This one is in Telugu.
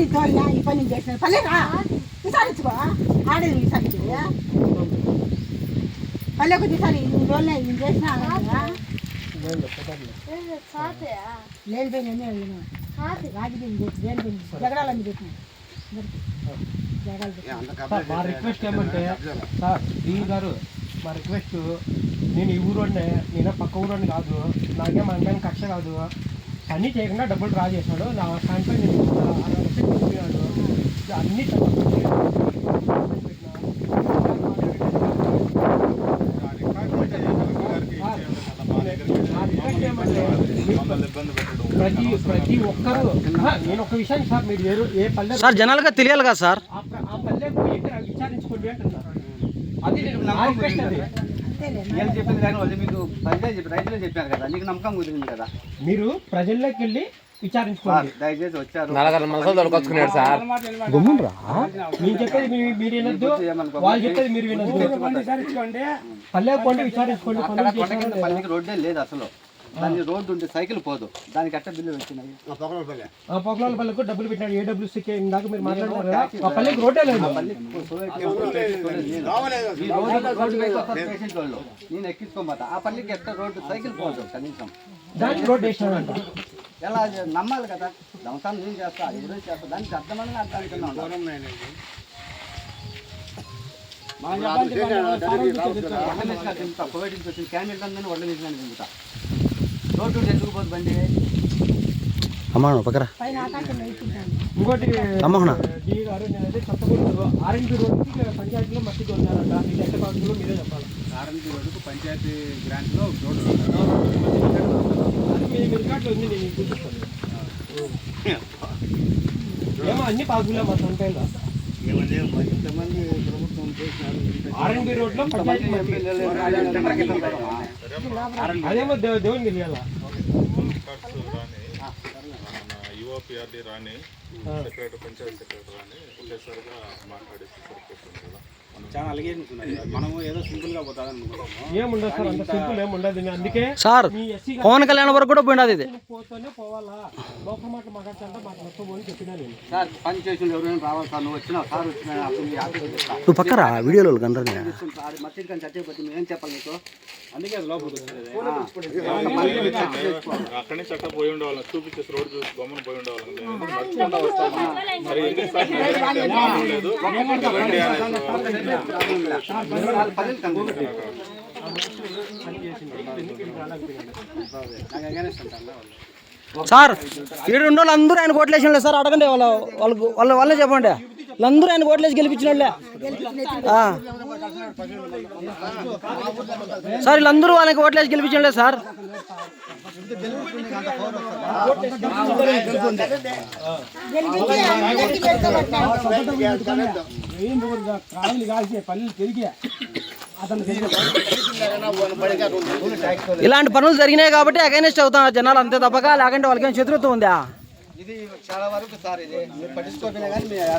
నీ తోలినా ఈ పని చేసిన పల్లెరా విసారించుకో ఆడేది విసారించు పల్లెకు విచారి నీ రోజులే నేను చేసిన లేనిపోయిన రాజకీయం చేసి లేనిపోయింది జగడాలని పెట్టిన మా రిక్వెస్ట్ ఏమంటే సార్ డీ గారు మా రిక్వెస్ట్ నేను ఈ ఊరోడినే నేనే పక్క ఊరోడిని కాదు నాకేం మన కక్ష కాదు పని చేయకుండా డబ్బులు డ్రా చేశాడు. నా దాంట్లో నేను తీసుకున్నాడు అన్ని ప్రతి ప్రతి ఒక్కరు నేను ఒక విషయం సార్ మీరు ఏ ఏ పల్లె సార్ జనాలుగా తెలియాలి కదా సార్. ఆ ఎక్కడ విచారించుకోండి అంటున్నారు. అది నా రిక్వెస్ట్ అది. నేను చెప్పింది కానీ వాళ్ళు మీకు ప్రజలే చెప్పి రైతులే చెప్పారు కదా నీకు నమ్మకం కుదిరింది కదా? మీరు ప్రజల్లోకి వెళ్ళి విచారించుకోండి. దయచేసి వచ్చారు. నలగర మనసులు దొరకొచ్చుకున్నాడు సార్. చెప్పేది మీరు వినొద్దు. వాళ్ళు చెప్పేది మీరు వినొద్దు. పల్లె పోండి విచారించుకోండి అక్కడ పనులు కొండ కింద చేశారా లేదా? పల్లికి రోడ్డే లేదు అసలు. దాని రోడ్డు ఉంటే సైకిల్ పోదు. దానికి ఎట్ట బిల్లు వచ్చినాయి? ఆ పొగలాల పల్లెకు డబ్బులు పెట్టినాడు ఏ డబ్బులు సిక్కే ఇందాక మీరు మాట్లాడారు కదా. ఆ పల్లెకి రోడ్డే లేదు. రోడ్డు నేను ఎక్కించుకోమాట ఆ పల్లికి ఎట్ట రోడ్డు సైకిల్ పోదు కనీసం. దానికి రోడ్డు వేసినాడంట. ఎలా అది నమ్మాలి కదా? దమసాన్ని నేను చేస్తా ఏదో చేస్తా. దానికి అర్థమని అర్థానికి వచ్చిన క్యాండిడేట్ అందరినీ వడ్ల తింటా. రోడ్డు బండి. అమ్మా పక్కరా. ఇంకోటి చెప్పకూడదు. ఆర్ఎన్బి రోడ్డుకి పంచాయతీలో మట్టి ఎంత మీరే చెప్పాలి. ఆర్ఎన్బి రోడ్డుకు పంచాయతీ గ్రాంట్లో రోడ్డు అది మీ మీ రికార్డులో ఉంది నేను మీకు చూపిస్తాను. ఏమో అన్ని పాసులే మా సొంతంగా ఇంతమంది ప్రభుత్వం చేసినారు ఆర్ఎన్బి రోడ్లో పంచాయతీ అదేమో దేవు దేవుని తెలియాలా? యువపిఆర్డి రాని సెక్రటరీ పంచాయతీ సెక్రటరీ రాని ఒకేసారిగా మాట్లాడేసి సరిపోతుంది. చాలా అలిగేషన్స్ ఉన్నాయి మనము ఏదో సింపుల్గా పోతాదని అనుకుంటాము ఏముండదు సార్ అంత సింపుల్ ఏముండదు నేను అందుకే సార్ మీ ఎస్సీ పవన్ కళ్యాణ్ వరకు కూడా పోయినది ఇది పోతేనే పోవాలా లోక మాట మాట్లాడుతుంటే మాకు మొత్తం పోయి చెప్పినా నేను సార్ పని చేసిన ఎవరైనా రావాలి సార్ నువ్వు వచ్చినావు సార్ వచ్చినా నువ్వు పక్కరా వీడియోలో సార్ మట్టి కానీ చచ్చిపోతే మేము ఏం చెప్పాలి నీకు అందుకే అది లోపలికి వచ్చేది అక్కడి నుంచి అట్లా పోయి ఉండేవాళ్ళం చూపించేసి రోడ్డు చూసి బొమ్మను పోయి ఉండేవాళ్ళం నడుచుకుంటా వస్తాము మరి ఎందుకు సార్ సార్ ఈడు రెండు వాళ్ళు అందరూ ఆయన కోట్లేషన్ సార్ అడగండి వాళ్ళ వాళ్ళకు వాళ్ళ వాళ్ళే చెప్పండి. వాళ్ళందరూ ఆయన ఓట్లేసి గెలిపించిన వాళ్ళే సార్ వీళ్ళందరూ వాళ్ళకి ఓట్లేసి గెలిపించండి సార్. ఇలాంటి పనులు జరిగినాయి కాబట్టి అగైనెస్ట్ అవుతాం జనాలు అంతే తప్పక లేకంటే వాళ్ళకేం శత్రుత్వం ఉందా? ఇది చాలా వరకు సార్ ఇది మీరు పట్టించుకోకపోయినా కానీ